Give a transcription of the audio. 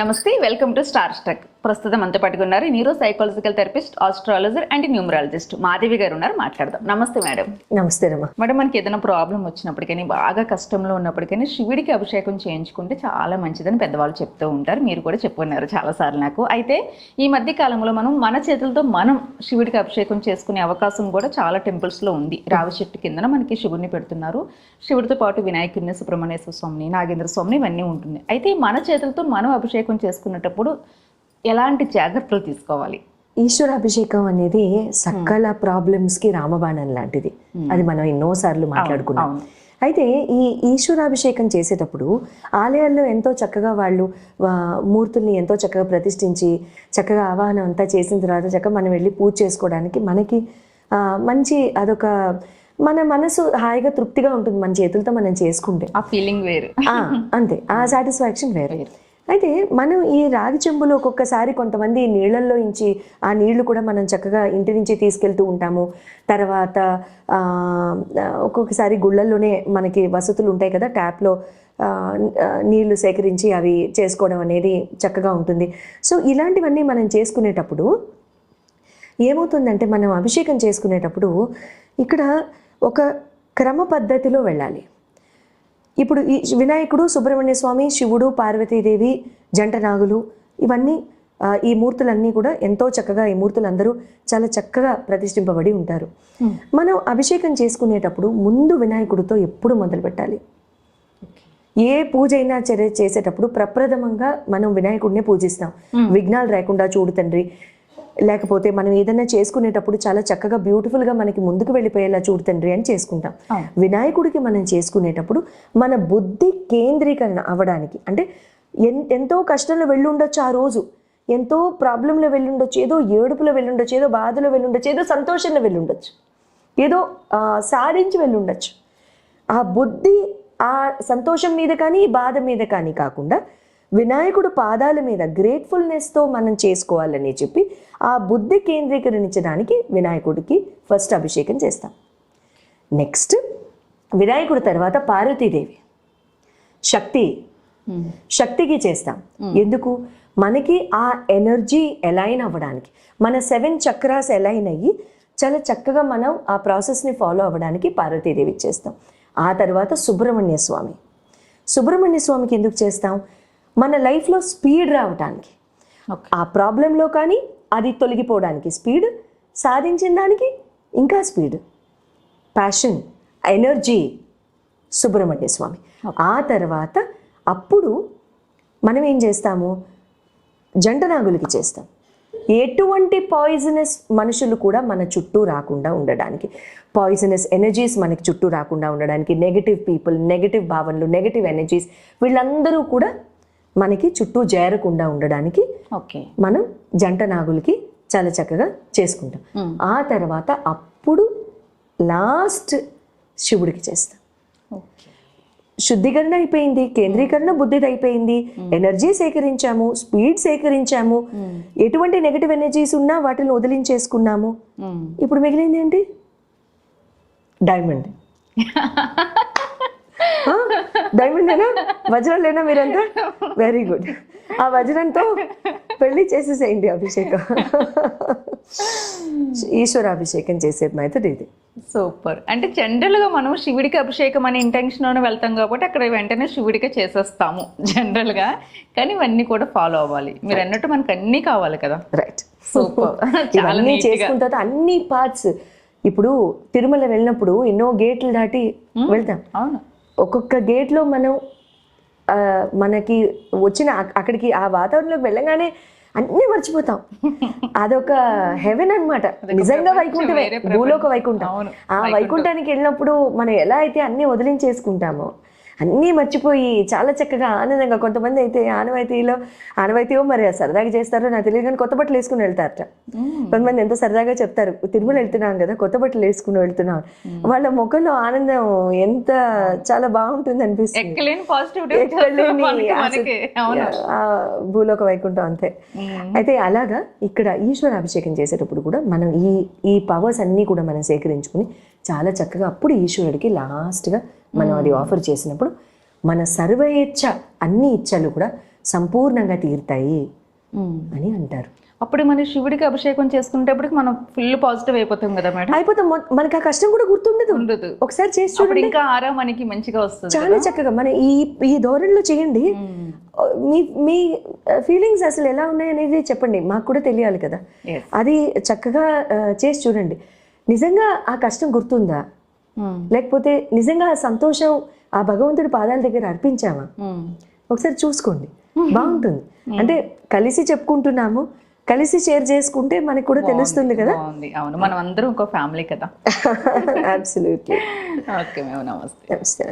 నమస్తే welcome to star stuck ప్రస్తుతం అంతా పట్టుకున్నారు neuro psychological therapist astrologer and numerologist Madhavi garu ఉన్నారు మాట్లాడదాం. నమస్తే మేడం. నమస్తే మేడం మనకి ఏదైనా ప్రాబ్లం వచ్చినప్పటికీ బాగా కష్టంలో ఉన్నప్పటికీ శివుడికి అభిషేకం చేయించుకుంటే చాలా మంచిదని పెద్దవాళ్ళు చెప్తూ ఉంటారు. మీరు కూడా చెప్పున్నారు చాలాసార్లు నాకు. అయితే ఈ మధ్య కాలంలో మనం మన చేతులతో మనం శివుడికి అభిషేకం చేసుకునే అవకాశం కూడా చాలా టెంపుల్స్లో ఉంది. రావి చెట్టు కిందన మనకి శివుడిని పెడుతున్నారు. శివుడితో పాటు వినాయకుడిని సుబ్రహ్మణ్యేశ్వర స్వామిని నాగేంద్ర స్వామిని ఇవన్నీ ఉంటుంది. అయితే మన చేతులతో మనం అభిషేకం చేసుకునేటప్పుడు ఎలాంటి జాగ్రత్తలు తీసుకోవాలి? ఈశ్వరాభిషేకం అనేది సకల ప్రాబ్లమ్స్కి రామబాణం లాంటిది. అది మనం ఎన్నోసార్లు మాట్లాడుకున్నాం. అయితే ఈ ఈశ్వరాభిషేకం చేసేటప్పుడు ఆలయాల్లో ఎంతో చక్కగా వాళ్ళు మూర్తుల్ని ఎంతో చక్కగా ప్రతిష్ఠించి చక్కగా ఆవాహనం అంతా చేసిన తర్వాత చక్కగా మనం వెళ్ళి పూజ చేసుకోవడానికి మనకి మంచి అదొక మన మనసు హాయిగా తృప్తిగా ఉంటుంది మన చేతులతో మనం చేసుకుంటే. ఆ ఫీలింగ్ వేరు. అంతే. ఆ సాటిస్ఫాక్షన్ వేరే. అయితే మనం ఈ రాగి చెంబులో ఒక్కొక్కసారి కొంతమంది నీళ్ళల్లో ఇంచి ఆ నీళ్ళు కూడా మనం చక్కగా ఇంటి నుంచి తీసుకెళ్తూ ఉంటాము. తర్వాత ఒక్కొక్కసారి గుళ్ళల్లోనే మనకి వసతులు ఉంటాయి కదా ట్యాప్లో నీళ్ళు సేకరించి అవి చేసుకోవడం అనేది చక్కగా ఉంటుంది. సో ఇలాంటివన్నీ మనం చేసుకునేటప్పుడు ఏమవుతుందంటే మనం అభిషేకం చేసుకునేటప్పుడు ఇక్కడ ఒక క్రమ పద్ధతిలో వెళ్ళాలి. ఇప్పుడు ఈ వినాయకుడు సుబ్రహ్మణ్య స్వామి శివుడు పార్వతీదేవి జంట నాగులు ఇవన్నీ ఈ మూర్తులన్నీ కూడా ఎంతో చక్కగా ఈ మూర్తులందరూ చాలా చక్కగా ప్రతిష్ఠింపబడి ఉంటారు. మనం అభిషేకం చేసుకునేటప్పుడు ముందు వినాయకుడితో ఎప్పుడు మొదలు పెట్టాలి? ఏ పూజ అయినా చర్య చేసేటప్పుడు ప్రప్రథమంగా మనం వినాయకుడినే పూజిస్తాం. విఘ్నాలు రాకుండా చూడు తండ్రి లేకపోతే మనం ఏదైనా చేసుకునేటప్పుడు చాలా చక్కగా బ్యూటిఫుల్గా మనకి ముందుకు వెళ్ళిపోయేలా చూడు తండ్రి అని చేసుకుంటాం. వినాయకుడికి మనం చేసుకునేటప్పుడు మన బుద్ధి కేంద్రీకరణ అవ్వడానికి అంటే ఎన్- ఎంతో కష్టంలో వెళ్ళుండొచ్చు ఆ రోజు. ఎంతో ప్రాబ్లంలో వెళ్ళుండొచ్చు ఏదో ఏడుపులో వెళ్ళుండొచ్చు ఏదో బాధలో వెళ్ళుండొచ్చు ఏదో సంతోషంలో వెళ్ళుండొచ్చు ఏదో ఆ, సాధించి వెళ్ళుండొచ్చు. ఆ బుద్ధి ఆ సంతోషం మీద కానీ బాధ మీద కానీ కాకుండా వినాయకుడు పాదాల మీద గ్రేట్ఫుల్నెస్తో మనం చేసుకోవాలని చెప్పి ఆ బుద్ధి కేంద్రీకరించడానికి వినాయకుడికి ఫస్ట్ అభిషేకం చేస్తాం. నెక్స్ట్ వినాయకుడి తర్వాత పార్వతీదేవి. శక్తి. శక్తికి చేస్తాం. ఎందుకు? మనకి ఆ ఎనర్జీ ఎలైన్ అవ్వడానికి మన సెవెన్ చక్రాస్ ఎలైన్ అయ్యి చాలా చక్కగా మనం ఆ ప్రాసెస్ని ఫాలో అవ్వడానికి పార్వతీదేవి చేస్తాం. ఆ తర్వాత సుబ్రహ్మణ్య స్వామి. సుబ్రహ్మణ్య స్వామికి ఎందుకు చేస్తాం? మన లైఫ్లో స్పీడ్ రావడానికి ఆ ప్రాబ్లంలో కానీ అది తొలగిపోవడానికి స్పీడ్ సాధించిన దానికి ఇంకా speed passion energy Subrahmanya Swamy. ఆ తర్వాత అప్పుడు మనం ఏం చేస్తాము? జంటనాగులకి చేస్తాం. ఎటువంటి పాయిజనస్ మనుషులు కూడా మన చుట్టూ రాకుండా ఉండడానికి. పాయిజనస్ ఎనర్జీస్ మనకి చుట్టూ రాకుండా ఉండడానికి. నెగటివ్ పీపుల్ నెగటివ్ భావనలు నెగటివ్ ఎనర్జీస్ వీళ్ళందరూ కూడా మనకి చుట్టూ చేరకుండా ఉండడానికి ఓకే. మనం జంట నాగులకి చాలా చక్కగా చేసుకుంటాం. ఆ తర్వాత అప్పుడు లాస్ట్ శివుడికి చేస్తాం. శుద్ధీకరణ అయిపోయింది కేంద్రీకరణ బుద్ధిది అయిపోయింది ఎనర్జీ సేకరించాము స్పీడ్ సేకరించాము ఎటువంటి నెగటివ్ ఎనర్జీస్ ఉన్నా వాటిని వదిలించేసుకున్నాము. ఇప్పుడు మిగిలింది ఏంటి? డైమండ్. డైమండేనా వజ్రాలేనా మీరంతా? వెరీ గుడ్ ఆ వజ్రంతో పెళ్ళి చేసేసేయండి అభిషేకం. ఈశ్వరాభిషేకం చేసే మెథడ్ ఇది సూపర్. అంటే జనరల్గా మనం శివుడికి అభిషేకం అనే ఇంటెన్షన్లోనే వెళ్తాం కాబట్టి అక్కడ వెంటనే శివుడికి చేసేస్తాము జనరల్గా కానీ ఇవన్నీ కూడా ఫాలో అవ్వాలి. మీరు అన్నట్టు మనకు అన్నీ కావాలి కదా. Right super. ఇవన్నీ గా. చేసుకున్న తర్వాత అన్ని పార్ట్స్ ఇప్పుడు తిరుమల వెళ్ళినప్పుడు ఎన్నో గేట్లు దాటి వెళ్తాం. అవును. ఒక్కొక్క గేట్లో మనం ఆ, మనకి వచ్చిన అక్- అక్కడికి ఆ వాతావరణంలోకి వెళ్ళగానే అన్నీ మర్చిపోతాం. అదొక హెవెన్ అన్నమాట. నిజంగా వైకుంఠమే. భూలోక వైకుంఠం. ఆ వైకుంఠానికి వెళ్ళినప్పుడు మనం ఎలా అయితే అన్నీ వదిలించేసుకుంటామో అన్నీ మర్చిపోయి చాలా చక్కగా ఆనందంగా కొంతమంది అయితే ఆనవాయితీలో ఆనవాయితీయో మరి సరదాగా చేస్తారో నాకు తెలియదు కానీ కొత్త బట్టలు వేసుకుని వెళ్తారట. కొంతమంది ఎంతో సరదాగా చెప్తారు తిరుమల వెళ్తున్నాం కదా కొత్త బట్టలు వేసుకుని వెళ్తున్నాం. వాళ్ళ ముఖంలో ఆనందం ఎంత చాలా బాగుంటుంది అనిపిస్తుంది. భూలోక వైకుంఠం అంతే. అయితే అలాగా ఇక్కడ ఈశ్వర అభిషేకం చేసేటప్పుడు కూడా మనం ఈ ఈ పవర్స్ అన్నీ కూడా మనం సేకరించుకుని చాలా చక్కగా అప్పుడు ఈశ్వరుడికి లాస్ట్గా మనం అది ఆఫర్ చేసినప్పుడు మన సర్వ ఇచ్చ అన్ని ఇచ్చలు కూడా సంపూర్ణంగా తీరుతాయి. అని అంటారు. అప్పుడు మన శివుడికి అభిషేకం చేసుకునేటప్పటికి మనం ఫుల్ పాజిటివ్ అయిపోతాం కదా మేడం? అయిపోతే. మనకి ఆ కష్టం కూడా గుర్తుండదు. ఉండదు. ఒకసారి చేసి చూడండి. ఇంకా ఆరా మనకి మంచిగా వస్తుంది చాలా చక్కగా. మన ఈ ఈ ధోరణిలో చేయండి. మీ మీ ఫీలింగ్స్ అసలు ఎలా ఉన్నాయనేది చెప్పండి. మాకు కూడా తెలియాలి కదా. అది చక్కగా చేసి చూడండి. నిజంగా ఆ కష్టం గుర్తుందా. లేకపోతే నిజంగా ఆ సంతోషం ఆ భగవంతుడి పాదాల దగ్గర అర్పించామా ఉమ్. ఒకసారి చూసుకోండి. బాగుంటుంది. అంటే కలిసి చెప్పుకుంటున్నాము కలిసి షేర్ చేసుకుంటే మనకు కూడా తెలుస్తుంది కదా? అవును మనం అందరం ఒక ఫ్యామిలీ కదా. అబ్సల్యూట్లీ ఓకే మేము నమస్తే నమస్తే